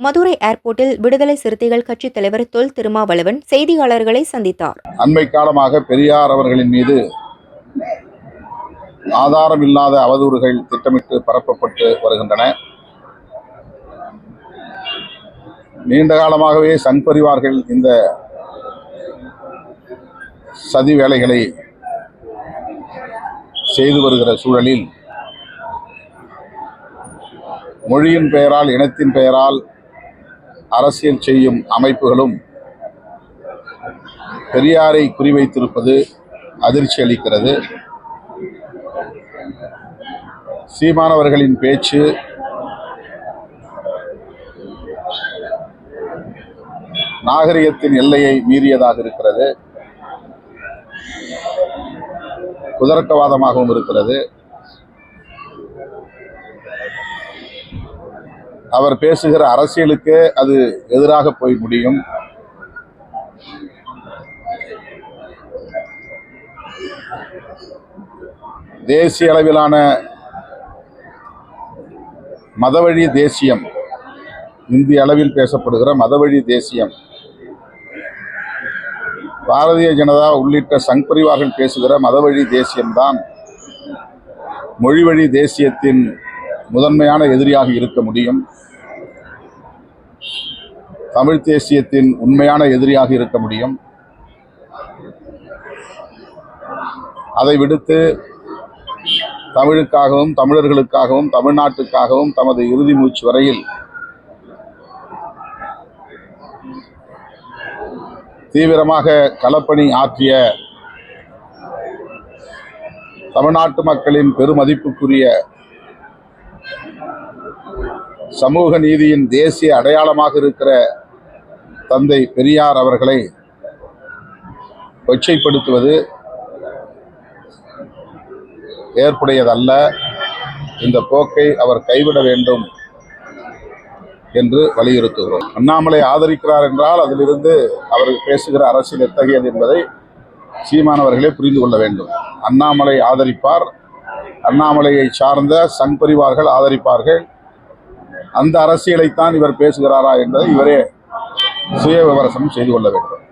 மதுரை ஏர்போர்ட்டில் விடுதலை சிறுத்தைகள் கட்சி தலைவர் தொல் திருமாவளவன் செய்தியாளர்களை சந்தித்தார். அண்மை காலமாக பெரியார் அவர்களின் மீது ஆதாரம் இல்லாத அவதூறுகள் திட்டமிட்டு பரப்பப்பட்டு வருகின்றன. நீண்ட காலமாகவே சங் பரிவார்கள் இந்த சதி வேலைகளை செய்து வருகிற சூழலில் மொழியின் பெயரால் இனத்தின் பெயரால் அரசியல் செய்யும் அமைப்புகளும் பெரியாரை குறிவைத்திருப்பது அதிர்ச்சி அளிக்கிறது. சீமானவர்களின் பேச்சு நாகரிகத்தின் எல்லையை மீறியதாக இருக்கிறது. குதர்க்கவாதமாகவும் இருக்கிறது. அவர் பேசுகிற அரசியலுக்கு அது எதிராக போய் முடியும். தேசிய அளவிலான மதவழி தேசியம் இந்திய அளவில் பேசப்படுகிற மதவழி தேசியம் பாரதிய ஜனதா உள்ளிட்ட சங் பரிவார்கள் பேசுகிற மதவழி தேசியம்தான் மொழிவழி தேசியத்தின் முதன்மையான எதிரியாக இருக்க முடியும். தமிழ் தேசியத்தின் உண்மையான எதிரியாக இருக்க முடியும். அதை விடுத்து தமிழுக்காகவும் தமிழர்களுக்காகவும் தமிழ்நாட்டுக்காகவும் தமது இறுதி மூச்சு வரையில் தீவிரமாக களப்பணி ஆற்றிய தமிழ்நாட்டு மக்களின் பெருமதிப்புக்குரிய சமூக நீதியின் தேசிய அடையாளமாக இருக்கிற தந்தை பெரியார் அவர்களை கொச்சைப்படுத்துவது ஏற்புடையதல்ல. இந்த போக்கை அவர் கைவிட வேண்டும் என்று வலியுறுத்துகிறோம். அண்ணாமலை ஆதரிக்கிறார் என்றால் அதிலிருந்து அவர் பேசுகிற அரசியல் எத்தகையது என்பதை சீமானவர்களே புரிந்து கொள்ள வேண்டும். அண்ணாமலை ஆதரிப்பார். அண்ணாமலையை சார்ந்த சங் பரிவார்கள் ஆதரிப்பார்கள். அந்த அரசியலைத்தான் இவர் பேசுகிறாரா என்பதை இவரே சுய விமர்சனம் செய்து கொள்ள வேண்டும்.